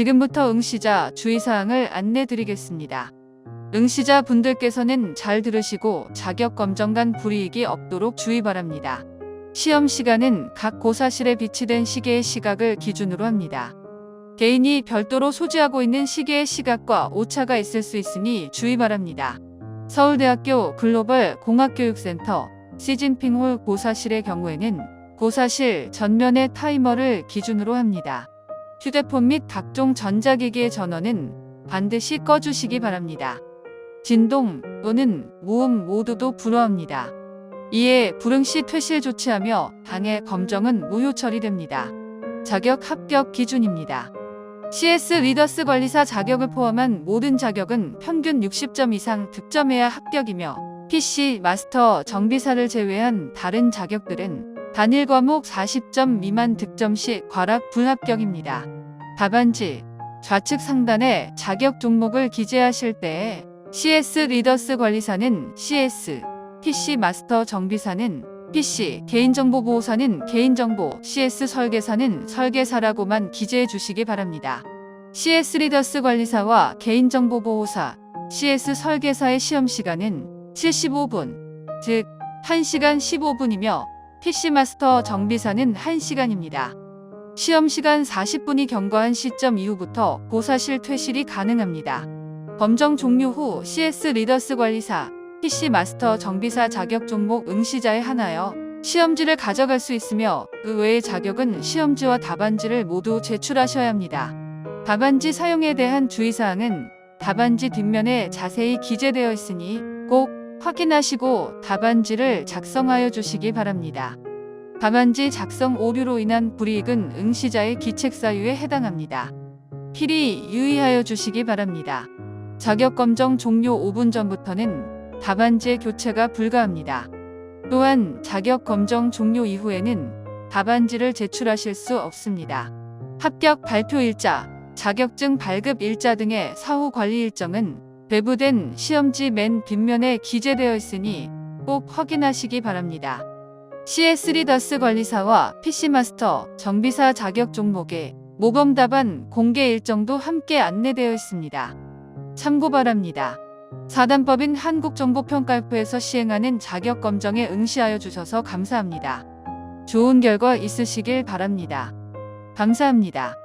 지금부터 응시자 주의사항을 안내드리겠습니다. 응시자 분들께서는 잘 들으시고 자격 검정 간 불이익이 없도록 주의 바랍니다. 시험 시간은 각 고사실에 비치된 시계의 시각을 기준으로 합니다. 개인이 별도로 소지하고 있는 시계의 시각과 오차가 있을 수 있으니 주의 바랍니다. 서울대학교 글로벌 공학교육센터 시진핑홀 고사실의 경우에는 고사실 전면의 타이머를 기준으로 합니다. 휴대폰 및 각종 전자기기의 전원은 반드시 꺼주시기 바랍니다. 진동 또는 모음 모두도 불허합니다. 이에 불응 시 퇴실 조치하며 방해 검정은 무효 처리됩니다. 자격 합격 기준입니다. CS 리더스 관리사 자격을 포함한 모든 자격은 평균 60점 이상 득점해야 합격이며 PC 마스터 정비사를 제외한 다른 자격들은 단일 과목 40점 미만 득점 시 과락 불합격입니다. 답안지 좌측 상단에 자격 종목을 기재하실 때에 CS 리더스 관리사는 CS, PC 마스터 정비사는 PC, 개인정보보호사는 개인정보, CS 설계사는 설계사라고만 기재해 주시기 바랍니다. CS 리더스 관리사와 개인정보보호사, CS 설계사의 시험 시간은 75분, 즉 1시간 15분이며 PC 마스터 정비사는 1시간입니다. 시험 시간 40분이 경과한 시점 이후부터 고사실 퇴실이 가능합니다. 검정 종료 후 CS 리더스 관리사, PC 마스터 정비사 자격 종목 응시자에 한하여 시험지를 가져갈 수 있으며 그 외의 자격은 시험지와 답안지를 모두 제출하셔야 합니다. 답안지 사용에 대한 주의사항은 답안지 뒷면에 자세히 기재되어 있으니 꼭 확인하시고 답안지를 작성하여 주시기 바랍니다. 답안지 작성 오류로 인한 불이익은 응시자의 기책 사유에 해당합니다. 필히 유의하여 주시기 바랍니다. 자격 검정 종료 5분 전부터는 답안지의 교체가 불가합니다. 또한 자격 검정 종료 이후에는 답안지를 제출하실 수 없습니다. 합격 발표 일자, 자격증 발급 일자 등의 사후 관리 일정은 배부된 시험지 맨 뒷면에 기재되어 있으니 꼭 확인하시기 바랍니다. CS 리더스 관리사와 PC마스터 정비사 자격 종목의 모범 답안 공개 일정도 함께 안내되어 있습니다. 참고 바랍니다. 사단법인 한국정보평가협회에서 시행하는 자격 검정에 응시하여 주셔서 감사합니다. 좋은 결과 있으시길 바랍니다. 감사합니다.